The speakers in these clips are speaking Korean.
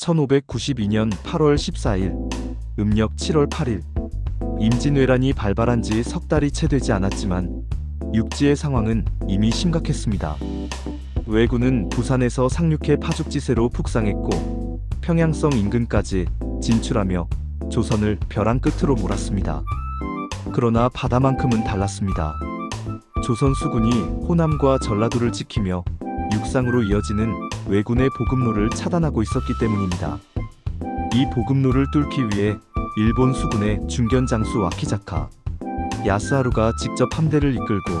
1592년 8월 14일, 음력 7월 8일, 임진왜란이 발발한 지 석 달이 채 되지 않았지만 육지의 상황은 이미 심각했습니다. 왜군은 부산에서 상륙해 파죽지세로 북상했고 평양성 인근까지 진출하며 조선을 벼랑 끝으로 몰았습니다. 그러나 바다만큼은 달랐습니다. 조선 수군이 호남과 전라도를 지키며 육상으로 이어지는 왜군의 보급로를 차단하고 있었기 때문입니다. 이 보급로를 뚫기 위해 일본 수군의 중견 장수 와키자카 야스하루가 직접 함대를 이끌고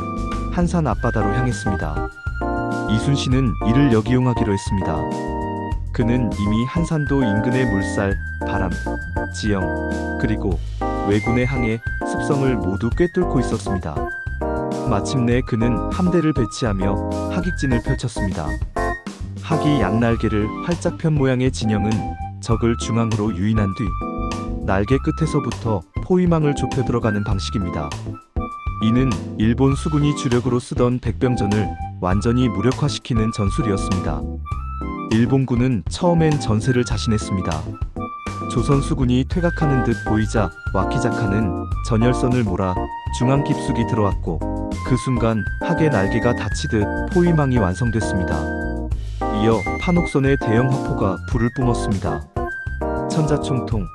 한산 앞바다로 향했습니다. 이순신은 이를 역이용하기로 했습니다. 그는 이미 한산도 인근의 물살, 바람, 지형, 그리고 왜군의 항해, 습성을 모두 꿰뚫고 있었습니다. 마침내 그는 함대를 배치하며 하객진을 펼쳤습니다. 하기 양날개를 활짝 편 모양의 진영은 적을 중앙으로 유인한 뒤 날개 끝에서부터 포위망을 좁혀 들어가는 방식입니다. 이는 일본 수군이 주력으로 쓰던 백병전을 완전히 무력화시키는 전술이었습니다. 일본군은 처음엔 전세를 자신했습니다. 조선 수군이 퇴각하는 듯 보이자 와키자카는 전열선을 몰아 중앙 깊숙이 들어왔고 그 순간 하계 날개가 닫히듯 포위망이 완성됐습니다. 이어 판옥선의 대형 화포가 불을 뿜었습니다. 천자총통,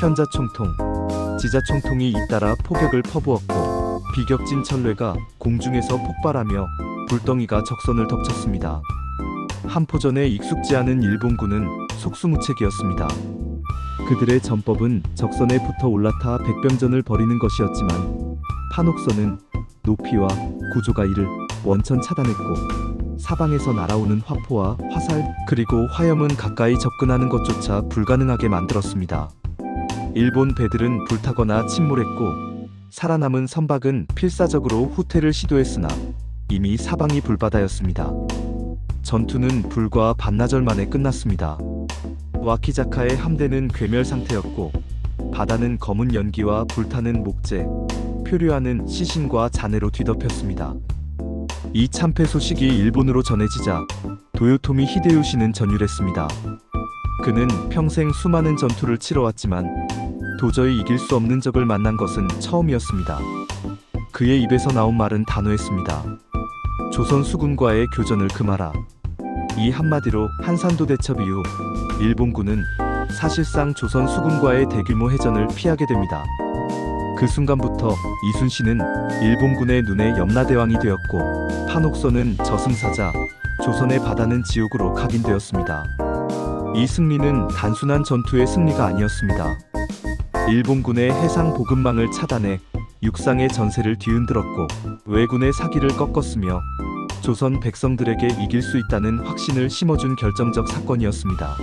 현자총통, 지자총통이 잇따라 포격을 퍼부었고 비격진 천뢰가 공중에서 폭발하며 불덩이가 적선을 덮쳤습니다. 한포전에 익숙지 않은 일본군은 속수무책이었습니다. 그들의 전법은 적선에 붙어 올라타 백병전을 벌이는 것이었지만 판옥선은 높이와 구조가 이를 원천 차단했고 사방에서 날아오는 화포와 화살 그리고 화염은 가까이 접근하는 것조차 불가능하게 만들었습니다. 일본 배들은 불타거나 침몰했고 살아남은 선박은 필사적으로 후퇴를 시도했으나 이미 사방이 불바다였습니다. 전투는 불과 반나절 만에 끝났습니다. 와키자카의 함대는 괴멸 상태였고 바다는 검은 연기와 불타는 목재, 표류하는 시신과 잔해로 뒤덮였습니다. 이 참패 소식이 일본으로 전해지자 도요토미 히데요시는 전율했습니다. 그는 평생 수많은 전투를 치러왔지만 도저히 이길 수 없는 적을 만난 것은 처음이었습니다. 그의 입에서 나온 말은 단호했습니다. 조선 수군과의 교전을 금하라. 이 한마디로 한산도 대첩 이후 일본군은 사실상 조선 수군과의 대규모 해전을 피하게 됩니다. 그 순간부터 이순신은 일본군의 눈에 염라대왕이 되었고 판옥선은 저승사자, 조선의 바다는 지옥으로 각인되었습니다. 이 승리는 단순한 전투의 승리가 아니었습니다. 일본군의 해상 보급망을 차단해 육상의 전세를 뒤흔들었고 왜군의 사기를 꺾었으며 조선 백성들에게 이길 수 있다는 확신을 심어준 결정적 사건이었습니다.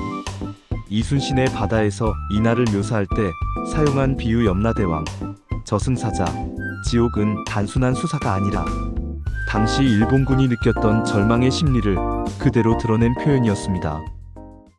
이순신의 바다에서 이날을 묘사할 때 사용한 비유 염라대왕, 저승사자, 지옥은 단순한 수사가 아니라 당시 일본군이 느꼈던 절망의 심리를 그대로 드러낸 표현이었습니다.